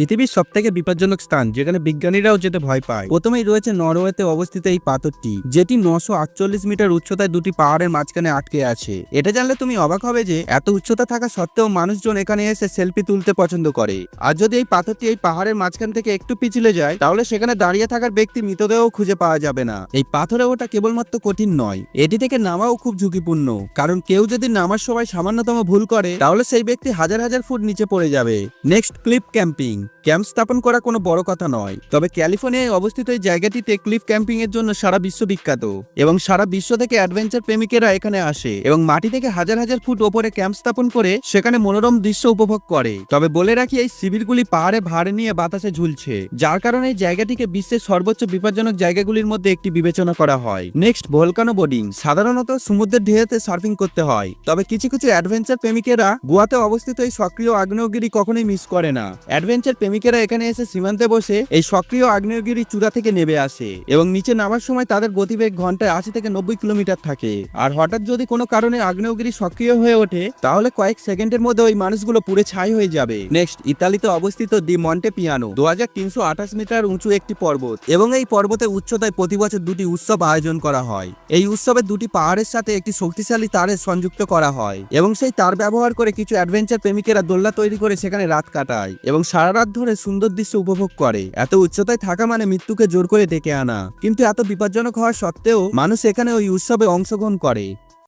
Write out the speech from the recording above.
পৃথিবীর সব থেকে বিপজ্জনক স্থান, যেখানে বিজ্ঞানীরাও যেতে ভয় পায়। প্রথমেই রয়েছে নরওয়েতে অবস্থিত এই পাথরটি, যেটি নশো আটচল্লিশ মিটার উচ্চতায় দুটি পাহাড়ের মাঝখানে আটকে আছে। এটা জানলে তুমি অবাক হবে যে, এত উচ্চতা থাকা সত্ত্বেও মানুষজন এখানে এসে সেলফি তুলতে পছন্দ করে। আর যদি এই পাথরটি এই পাহাড়ের মাঝখান থেকে একটু পিছলে যায়, তাহলে সেখানে দাঁড়িয়ে থাকার ব্যক্তি মৃতদেহ খুঁজে পাওয়া যাবে না। এই পাথরে ওটা কেবলমাত্র কঠিন নয়, এটি থেকে নামাও খুব ঝুঁকিপূর্ণ। কারণ কেউ যদি নামার সময় সামান্যতম ভুল করে, তাহলে সেই ব্যক্তি হাজার হাজার ফুট নিচে পড়ে যাবে। Next, clip camping. ক্যাম্প স্থাপন করা কোনো বড় কথা নয়। তবে ক্যালিফোর্নিয়ায় অবস্থিত এই জায়গাটিতে ক্লিফ ক্যাম্পিং এর জন্য সারা বিশ্ব বিখ্যাত। এবং সারা বিশ্ব থেকে অ্যাডভেঞ্চার প্রেমিকেরা এখানে আসে এবং মাটি থেকে হাজার হাজার ফুট ওপরে ক্যাম্প স্থাপন করে সেখানে মনোরম দৃশ্য উপভোগ করে। তবে বলে রাখি, এই শিবিরগুলি পাহাড়ে ভাড়ে নিয়ে বাতাসে ঝুলছে, যার কারণে এই জায়গাটিকে বিশ্বের সর্বোচ্চ বিপজ্জনক জায়গাগুলির মধ্যে একটি বিবেচনা করা হয়। নেক্সট, ভোলকানো বোর্ডিং সাধারণত সমুদ্রের ঢেউতে সার্ফিং করতে হয়, তবে কিছু কিছু অ্যাডভেঞ্চার প্রেমিকেরা গোয়াতে অবস্থিত এই সক্রিয় আগ্নেয়গিরি কখনোই মিস করে না। অ্যাডভেঞ্চার প্রেমিকেরা এখানে এসে সীমান্তে বসে এই সক্রিয় আগ্নেয়গিরি চূড়া থেকে নেমে আসে এবং নিচে নামার সময় তাদের গতিবেগ ঘন্টায় আশি থেকে নব্বই কিলোমিটার থাকে। আর হঠাৎ যদি কোনো কারণে আগ্নেয়গিরি সক্রিয় হয়ে ওঠে, তাহলে কয়েক সেকেন্ডের মধ্যে ওই মানুষগুলো পুড়ে ছাই হয়ে যাবে। নেক্সট, ইতালিতে অবস্থিত দি মন্টে পিয়ানো দু হাজার তিনশো আঠাশ মিটার উঁচু একটি পর্বত এবং এই পর্বতের উচ্চতায় প্রতি বছর দুটি উৎসব আয়োজন করা হয়। এই উৎসবে দুটি পাহাড়ের সাথে একটি শক্তিশালী তারের সংযুক্ত করা হয় এবং সেই তার ব্যবহার করে কিছু অ্যাডভেঞ্চার প্রেমিকেরা দোলনা তৈরি করে সেখানে রাত কাটায় এবং সারা রাত ধরে সুন্দর দৃশ্য উপভোগ করে। এত উচ্চতায় থাকা মানে মৃত্যুকে জোর করে ডেকে আনা। কিন্তু এত বিপজ্জনক হওয়া সত্ত্বেও মানুষ এখানে ওই উৎসবে অংশগ্রহণ করে।